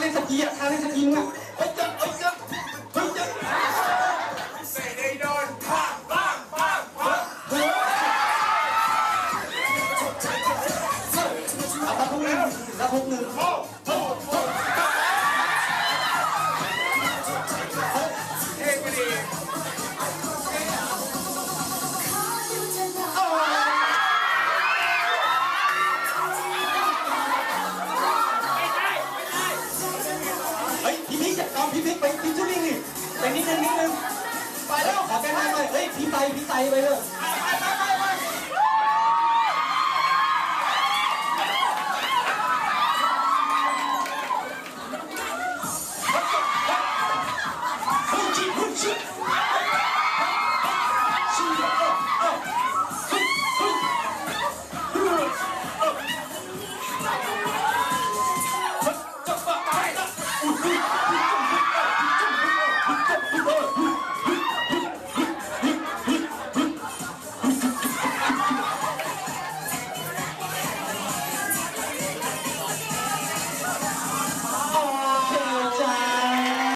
เหยียบทางให้สักทีนึงอะไอ้จับเฮ้ยจับไอ้จับเสกได้โดนปังปังบ้างเฮ้ยเอาตะพุกหนึ่งตะพุกหนึ่ง เลยเฮ้ยพี่ไตพี่ไตไปเลย